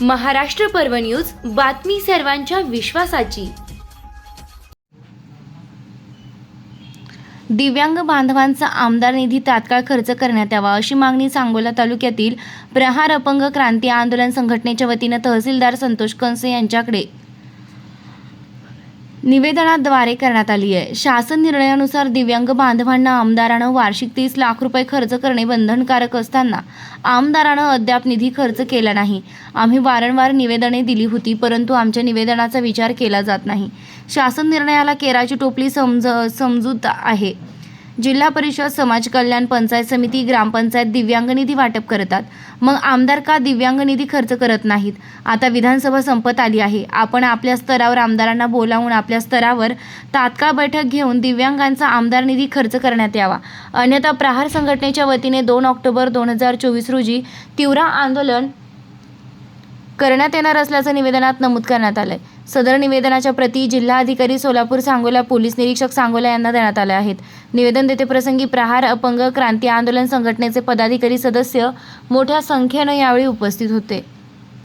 महाराष्ट्र पर्व न्यूज बातमी सर्वांच्या विश्वासाची. दिव्यांग बांधवांचा आमदार निधी तात्काळ खर्च करण्यात यावा अशी मागणी सांगोला तालुक्यातील प्रहार अपंग क्रांती आंदोलन संघटनेच्या वतीनं तहसीलदार संतोष कंसे यांच्याकडे. निवेदनाद्वारे करण्यात आली आहे. शासन निर्णयानुसार दिव्यांग बांधवांना आमदारानं वार्षिक तीस लाख रुपये खर्च करणे बंधनकारक असताना आमदारानं अद्याप निधी खर्च केला नाही. आम्ही वारंवार निवेदने दिली होती परंतु आमच्या निवेदनाचा विचार केला जात नाही. शासन निर्णयाला केराची टोपली समज समजूत आहे. जिल्हा परिषद समाज कल्याण पंचायत समिती ग्रामपंचायत दिव्यांग निधी वाटप करतात. मग आमदार का दिव्यांग निधी खर्च करत नाहीत? आता विधानसभा संपत आली आहे. आपण आपल्या स्तरावर आमदारांना बोलावून आपल्या स्तरावर तात्काळ बैठक घेऊन दिव्यांगांचा आमदार निधी खर्च करण्यात यावा. अन्यथा प्रहार संघटनेच्या वतीने दोन ऑक्टोबर दोन हजार चोवीस रोजी तीव्र आंदोलन करण्यात येणार असल्याचं निवेदनात नमूद करण्यात आलंय. सदर निवेदनाच्या प्रती जिल्हाधिकारी सोलापूर सांगोला पोलीस निरीक्षक सांगोला यांना देण्यात आल्या आहेत. निवेदन देते प्रसंगी प्रहार अपंग क्रांती आंदोलन संघटनेचे पदाधिकारी सदस्य मोठ्या संख्येनं यावेळी उपस्थित होते.